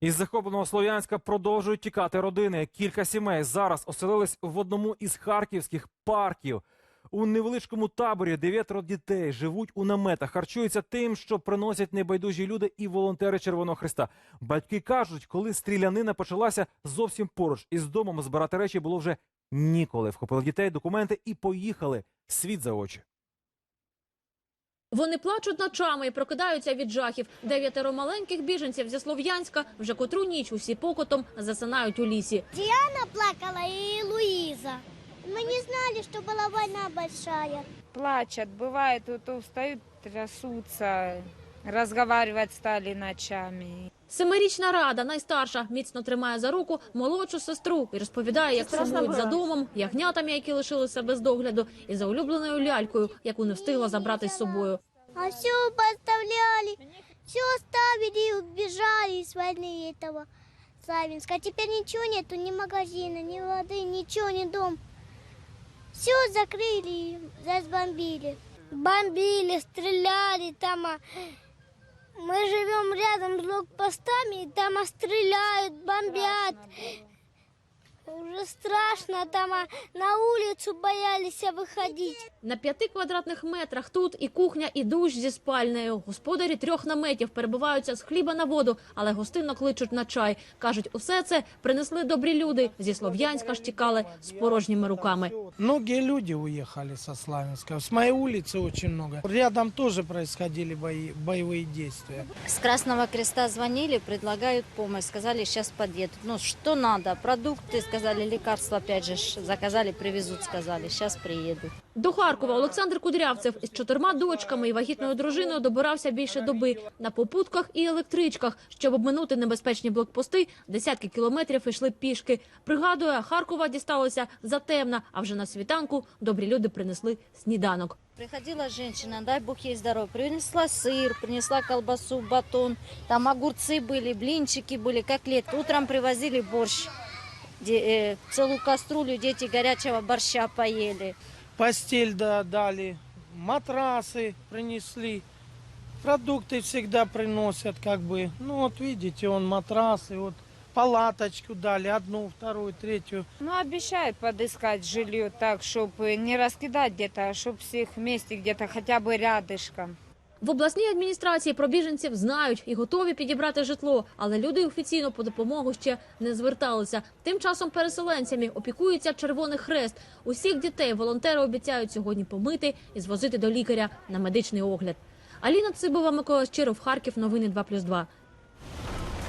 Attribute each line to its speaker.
Speaker 1: Із захопленого Слов'янська продовжують тікати родини. Кілька сімей зараз оселились в одному із харківських парків. У невеличкому таборі дев'ятеро дітей живуть у наметах, харчуються тим, що приносять небайдужі люди і волонтери Червоного Христа. Батьки кажуть, коли стрілянина почалася зовсім поруч із домом збирати речі було вже ніколи. Вхопили дітей, документи і поїхали. Світ за очі.
Speaker 2: Вони плачуть ночами і прокидаються від жахів. Дев'ятеро маленьких біженців зі Слов'янська вже котру ніч усі покотом засинають у лісі.
Speaker 3: Диана плакала и Луиза. Мы не знали, что была война большая.
Speaker 4: плачут, бывает, вот устают, трясутся, разговаривать стали ночами.
Speaker 2: Семирічна рада, найстарша, міцно тримає за руку молодшу сестру і розповідає, як сумують за домом, ягнятами, які лишилися без догляду, і за улюбленою лялькою, яку не встигла забрати з собою.
Speaker 3: А все поставляли, все оставили и убежали с войны этого Славянска. А теперь ничего нету, ни магазина, ни воды, ничего, ни дом. Все закрыли, и разбомбили. Бомбили, стреляли там. Мы живем рядом с блокпостами, и там стреляют, бомбят. Уже страшно, там а, на улицу боялись а, выходить.
Speaker 2: На п'яти квадратних метрах тут і кухня, і душ зі спальнею. Господарі трьох наметів перебуваються з хліба на воду, але гостинно кличуть на чай. кажуть, усе це принесли добрі люди. Зі Слов'янська ж тікали з порожніми руками.
Speaker 5: Многие люди уехали со Славянска. С моей улицы очень много. Рядом тоже происходили бои, боевые действия.
Speaker 6: С Красного Креста звонили, предлагают помощь. Сказали, сейчас подъедут. Ну, что надо? Продукты, сказали, лекарства, опять же, ж, заказали, привезут, сказали. Сейчас приедут.
Speaker 2: До Харкова Олександр Кудрявцев із чотирма дочками і вагітною дружиною добирався більше доби на попутках і електричках. Щоб обминути небезпечні блокпости, десятки кілометрів йшли пішки. Пригадує, Харкова дісталося затемна, а вже на світанку добрі люди принесли сніданок.
Speaker 6: Приходила женщина, дай бог ей здоровья, принесла сыр, принесла колбасу, батон, там огурцы были, блинчики были, котлетки. Утром привозили борщ, Де- э, целую кастрюлю, дети горячего борща поели.
Speaker 5: Постель да, дали, матрасы принесли. Продукты всегда приносят, как бы. Ну вот видите, он матрасы, вот палаточку дали, одну, вторую, третью.
Speaker 4: Ну, обещают подыскать жилье так, чтобы не раскидать где-то, а чтобы всех вместе где-то хотя бы рядышком.
Speaker 2: В обласній адміністрації про біженців знають і готові підібрати житло, але люди офіційно по допомогу ще не зверталися. Тим часом переселенцями опікується Червоний Хрест. Усіх дітей волонтери обіцяють сьогодні помити і звозити до лікаря на медичний огляд. Аліна Цибова, Микола Щиров, Харків. Новини 2+,2.